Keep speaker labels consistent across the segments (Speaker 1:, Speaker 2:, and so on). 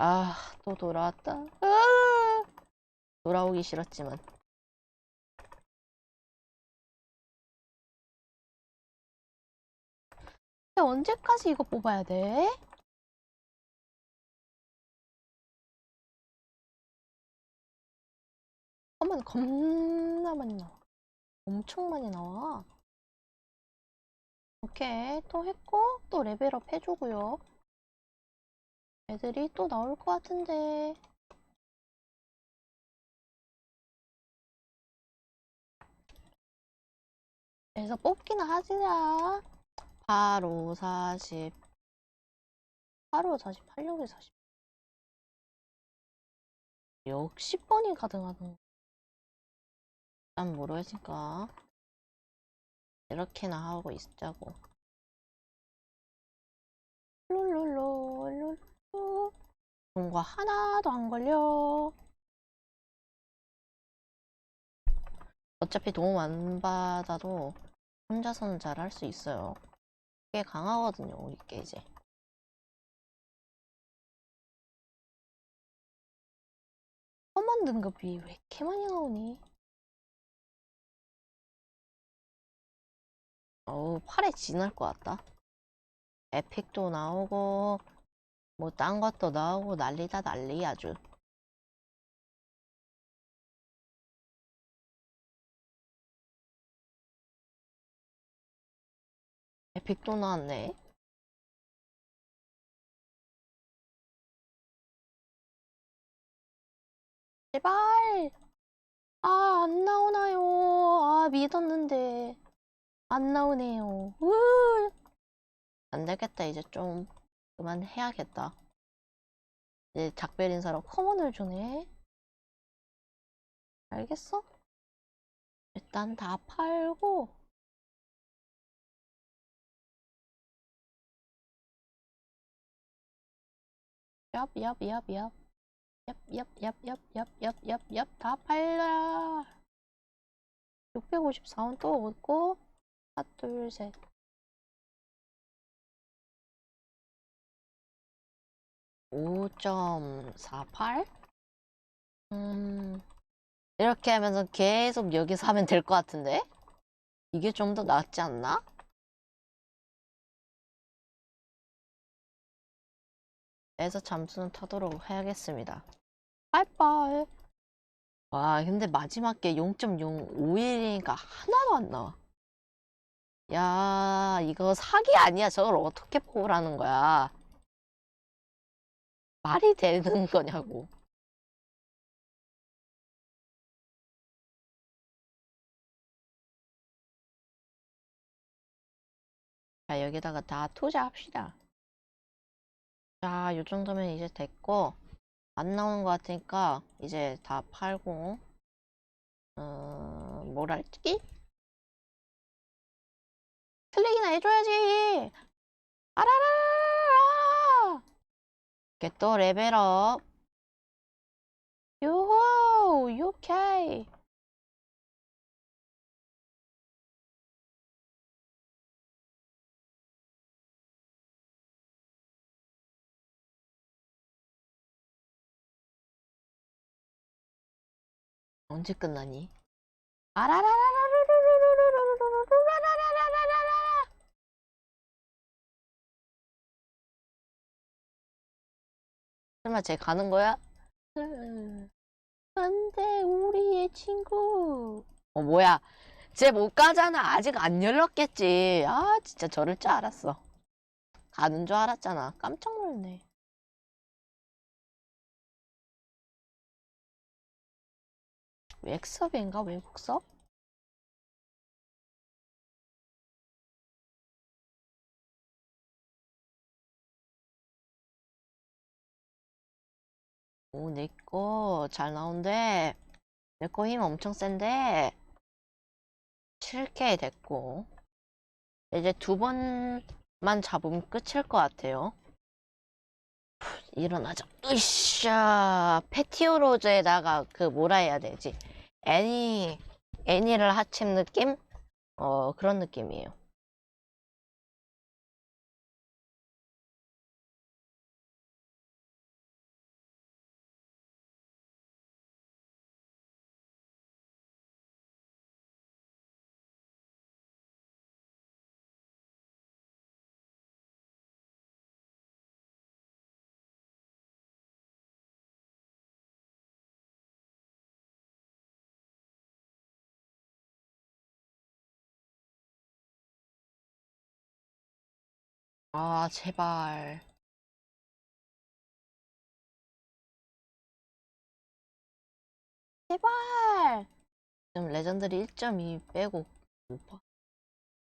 Speaker 1: 아, 또 돌아왔다. 아! 돌아오기 싫었지만. 언제까지 이거 뽑아야 돼? 잠깐만, 겁나 많이 나와. 엄청 많이 나와. 오케이, 또 했고, 또 레벨업 해주고요. 애들이 또 나올 것 같은데. 그래서 뽑기나 하지라. 바로 40. 바로 40, 86에 40. 역시 뻔히 가능하던. 난 모르겠으니까. 이렇게나 하고 있자고. 룰룰루, 룰루. 좋은 거 하나도 안 걸려. 어차피 도움 안 받아도 혼자서는 잘 할 수 있어요. 꽤 강하거든요, 우리 게 이제. 험한 등급이 왜 이렇게 많이 나오니? 어우, 팔에 지날 것 같다. 에픽도 나오고, 뭐, 딴 것도 나오고, 난리다 난리 아주. 에픽도 나왔네. 제발! 아, 안 나오나요? 아, 믿었는데. 안 나오네요. 으! 안 되겠다. 이제 좀 그만해야겠다. 이제 작별 인사로 커먼을 주네. 알겠어? 일단 다 팔고 얍, 얍, 얍, 얍. 얍, 얍, 얍, 얍, 얍, 얍, 얍, 얍, 다 팔라. 654원 또 얻고, 하나, 둘, 셋. 오점 사팔 음, 이렇게 하면서 계속 여기서 하면 될 것 같은데? 이게 좀 더 낫지 않나? 에서 잠수는 타도록 해야겠습니다. 빠이빠이. 와, 근데 마지막 게 0.05일이니까 하나도 안 나와. 야, 이거 사기 아니야. 저걸 어떻게 뽑으라는 거야. 말이 되는 거냐고. 자, 여기다가 다 투자합시다. 자, 요 정도면 이제 됐고, 안 나오는 것 같으니까, 이제 다 팔고, 어, 뭘 할지? 클릭이나 해줘야지! 아라라라라! 이렇게 또 레벨업. 요호! 요케이! 언제 끝나니? 아라라라라! 설마 쟤 가는 거야? 안돼 우리의 친구. 어 뭐야. 쟤 못 가잖아. 아직 안 열렸겠지. 아 진짜 저럴 줄 알았어. 가는 줄 알았잖아. 깜짝 놀랐네. 웹섭인가? 외국섭? 오, 내 거 잘 나온대. 내 거 힘 엄청 센데. 7K 됐고. 이제 두 번만 잡으면 끝일 것 같아요. 일어나자. 으쌰. 패티오 로즈에다가 그 뭐라 해야 되지? 애니, 애니를 합친 느낌? 어, 그런 느낌이에요. 아, 제발. 제발! 지금 레전드리 1.2 빼고 못 봐.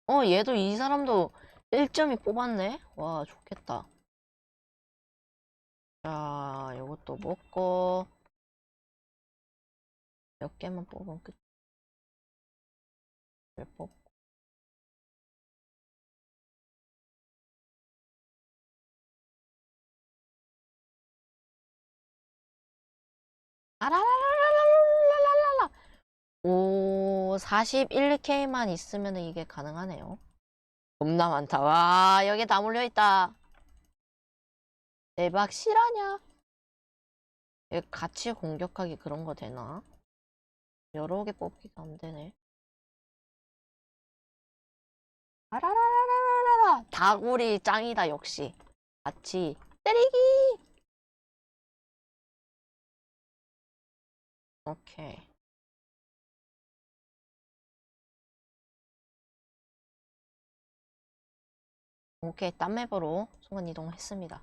Speaker 1: 어, 얘도 이 사람도 1.2 뽑았네? 와, 좋겠다. 자, 요것도 먹고, 몇 개만 뽑으면 끝. 을뽑 아라라라라라라라라. 오, 41K만 있으면 이게 가능하네요. 겁나 많다. 와, 여기 다 몰려있다. 대박 실화냐? 얘 같이 공격하기 그런 거 되나? 여러 개 뽑기가 안 되네. 아라라라라라라. 다구리 짱이다, 역시. 같이 때리기! 오케이. 오케이, 딴 맵으로 순간 이동했습니다.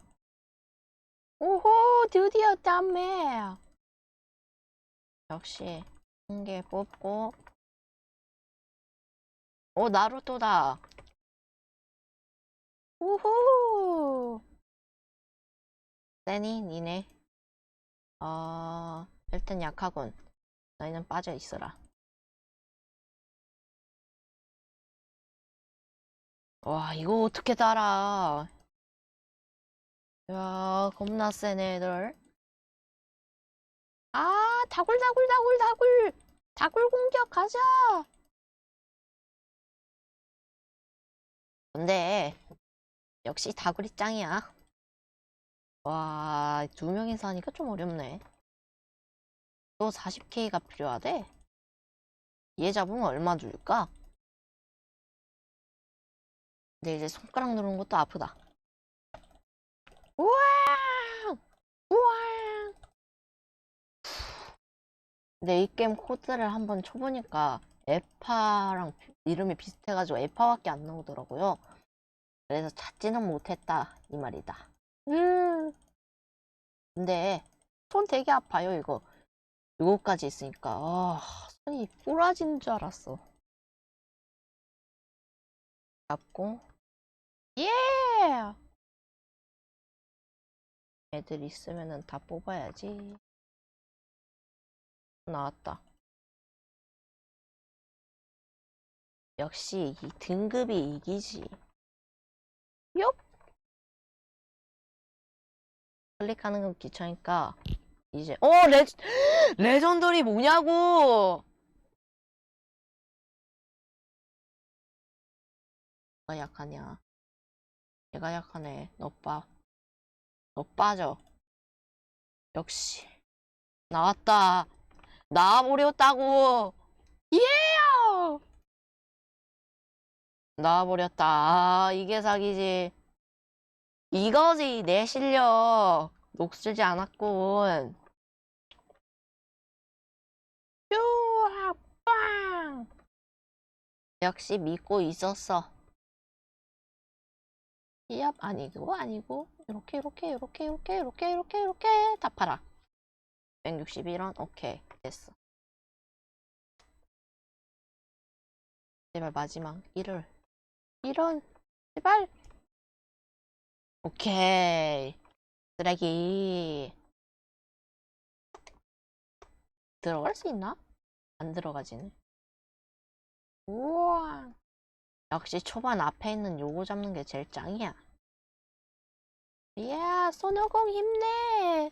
Speaker 1: 오호, 드디어 딴 맵! 역시, 한 개 뽑고, 오, 나루토다! 우후! 세니, 니네. 어, 일단 약하군. 너희는 빠져 있어라. 와, 이거 어떻게 달아? 야, 겁나 세네, 애들. 아, 다굴, 다굴, 다굴, 다굴! 다굴 공격 가자! 근데, 역시 다굴이 짱이야. 와, 두 명이서 하니까 좀 어렵네. 또 40K가 필요하대? 얘 잡으면 얼마 줄까? 근데 이제 손가락 누르는 것도 아프다. 우와! 우와! 근데 이 게임 코드를 한번 쳐보니까 에파랑 비- 이름이 비슷해가지고 에파밖에 안 나오더라고요. 그래서 찾지는 못했다 이 말이다. 음. 근데 손 되게 아파요 이거. 요거까지 있으니까 아, 손이 부러지는 줄 알았어. 잡고 예! 애들 있으면은 다 뽑아야지. 나왔다. 역시 이 등급이 이기지. 욥! 클릭하는 건 귀찮으니까 이제 어 레, 레전더리 뭐냐고! 누가 약하냐? 얘가 약하네. 너 빠. 너 빠져. 역시. 나왔다. 나와버렸다고. 예! 나와버렸다. 아, 이게 사기지. 이거지, 내 실력. 녹슬지 않았군. 역시 믿고 있었어. 이압 아니고 아니고 이렇게 이렇게 이렇게 이렇게 이렇게 이렇게 이렇게 다 팔아. 161원 오케이 됐어. 제발 마지막 1월. 1원 제발. 오케이 쓰레기. 들어갈 수 있나? 안 들어가지네 우와 역시 초반 앞에 있는 요거 잡는 게 제일 짱이야. 이야, 손오공 힘내!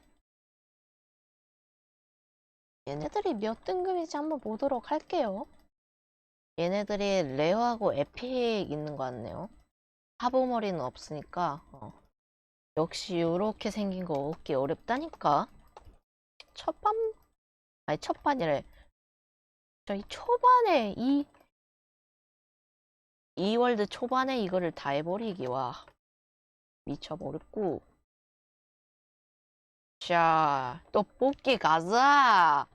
Speaker 1: 얘네들이 몇 등급인지 한번 보도록 할게요. 얘네들이 레어하고 에픽 있는 것 같네요. 하보머리는 없으니까, 어. 역시 요렇게 생긴 거 얻기 어렵다니까. 첫판, 아니 첫판이래. 저희 초반에 이 2월드 초반에 이거를 다 해버리기 와 미쳐버렸고. 자 또 뽑기 가자